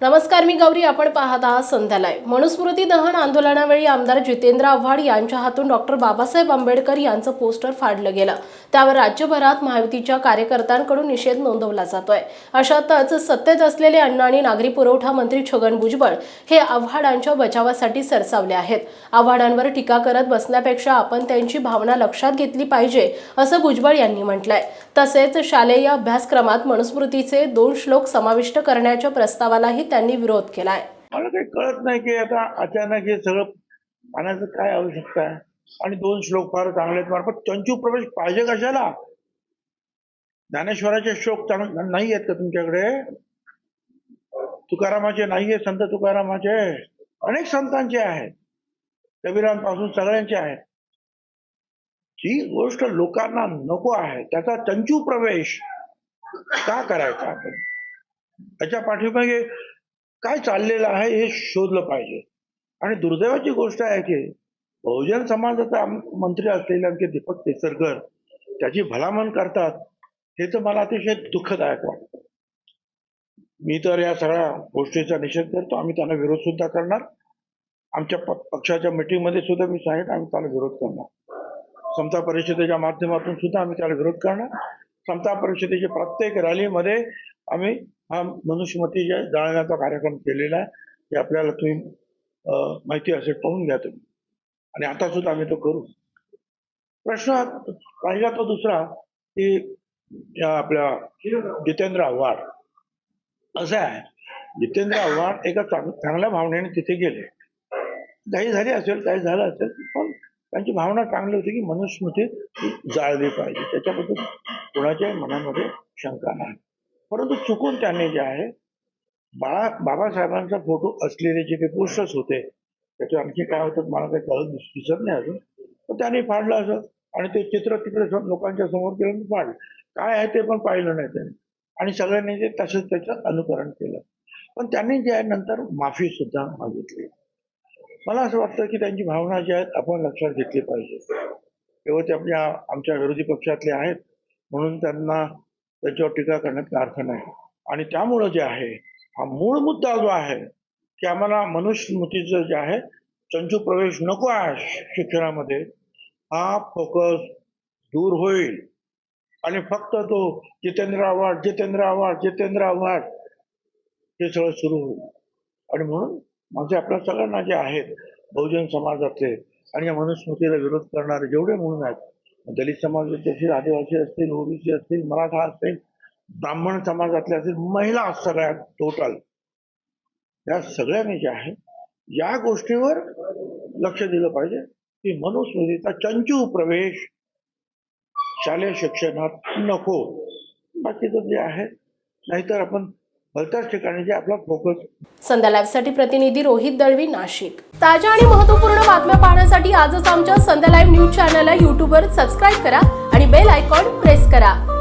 नमस्कार मी गौरी. आपण पाहत आहात संध्यालय मनुस्मृती दहन आंदोलनावेळी आमदार जितेंद्र आव्हाड यांच्या हातून डॉक्टर बाबासाहेब आंबेडकर यांचं पोस्टर फाडलं गेलं. त्यावर राज्यभरात महायुतीच्या कार्यकर्त्यांकडून निषेध नोंदवला जातोय. अशातच सत्तेत असलेले अन्न आणि नागरी पुरवठा मंत्री छगन भुजबळ हे आव्हाडांच्या बचावासाठी सरसावले आहेत. आव्हाडांवर टीका करत बसण्यापेक्षा आपण त्यांची भावना लक्षात घेतली पाहिजे असं भुजबळ यांनी म्हटलंय. तसेच शालेय अभ्यासक्रमात मनुस्मृतीचे दोन श्लोक समाविष्ट करण्याच्या प्रस्तावालाही त्यांनी विरोध केलाय. मला काही कळत नाही की आता अचानक हे सगळं पाण्याचं काय आवश्यकता आहे? आणि दोन श्लोक फार चांगले आहेत. मार्फत चंचू प्रवेश पाहिजे कशाला? ज्ञानेश्वराचे श्लोक नाही आहेत का तुमच्याकडे? तुकारामाचे नाही संत तुकारामाचे. अनेक संतांचे आहेत. कबीरांपासून सगळ्यांचे आहेत. जी गोष्ट लोकांना नको आहे त्याचा चंचू प्रवेश का करायचा आपण? त्याच्या पाठीमागे काय चाललेलं आहे हे शोधलं पाहिजे. आणि दुर्दैवाची गोष्ट आहे की बहुजन समाजाचा आम- मंत्री असलेले आमचे दीपक केसरकर त्याची भलामण करतात हे तर मला अतिशय दुःखदायक वाटतं. मी तर या सगळ्या गोष्टीचा निषेध करतो. आम्ही त्यांना विरोध सुद्धा करणार. आमच्या प- पक्षाच्या मीटिंगमध्ये सुद्धा मी सांगितलं आम्ही त्याला विरोध करणार. समता परिषदेच्या माध्यमातून सुद्धा आम्ही त्याला विरोध करणार. समता परिषदेच्या प्रत्येक रॅलीमध्ये आम्ही हा मनुष्यमती जे जाळण्याचा कार्यक्रम केलेला आहे हे आपल्याला तुम्ही माहिती असेल पाहून घ्या तुम्ही. आणि आता सुद्धा आम्ही तो करू. प्रश्न राहिला तो दुसरा की या आपल्या जितेंद्र आव्हाड असं आहे. जितेंद्र आव्हाड एका चांगल्या भावनेने तिथे गेले. काही झाली असेल काही झालं असेल पण त्यांची भावना चांगली होती की मनुस्मृती जाळली पाहिजे. त्याच्याबद्दल कोणाच्याही मनामध्ये शंका नाही. परंतु चुकून त्यांनी जे आहे बाळा बाबासाहेबांचा फोटो असलेले जे काही पोस्टर्स होते त्याचे आणखी काय होतं मला काही कळत दिसत नाही अजून. पण त्यांनी फाडलं असं. आणि ते चित्र तिकडे लोकांच्या समोर केलं फाडलं. काय आहे ते पण पाहिलं नाही त्यांनी. आणि सगळ्यांनी ते तसंच त्याचं अनुकरण केलं. पण त्यांनी जे आहे नंतर माफी सुद्धा मागितली. मला असं वाटतं की त्यांची भावना जी आहेत आपण लक्षात घेतली पाहिजे. तेव्हा ते आपल्या आमच्या विरोधी पक्षातले आहेत. म्हणून त्यांना त्याच्यावर टीका करण्यात काही अर्थ नाही. आणि त्यामुळं जे आहे हा मूळ मुद्दा जो आहे की आम्हाला मनुस्मृतीचं जे आहे चंचू प्रवेश नको आहे शिक्षणामध्ये हा फोकस दूर होईल. आणि फक्त तो जितेंद्र आव्हाड जितेंद्र आव्हाड जितेंद्र आव्हाड हे सगळं सुरू होईल. आणि म्हणून माझे आपल्या सगळ्यांना जे आहेत बहुजन समाजातले आणि या मनुस्मृतीला विरोध करणारे जेवढे म्हणून आहेत दलित समाजाचे असतील आदिवासी असतील ओबीसी असतील मराठा असतील ब्राह्मण समाजातले असतील महिला सगळ्या टोटल या सगळ्यांनी जे आहे या गोष्टीवर लक्ष दिलं पाहिजे की मनुस्मृतीचा चंचू प्रवेश शालेय शिक्षणात नको. बाकीचं जे आहे नाहीतर आपण ठिकाणी आपला फोकस संध्या लाईव्हसाठी प्रतिनिधी रोहित दळवी नाशिक. ताज्या आणि महत्त्वपूर्ण बातम्या पाहण्यासाठी आजच आमच्या संध्या लाईव्ह न्यूज चॅनलला यूट्यूबवर सबस्क्राईब करा आणि बेल आयकॉन प्रेस करा.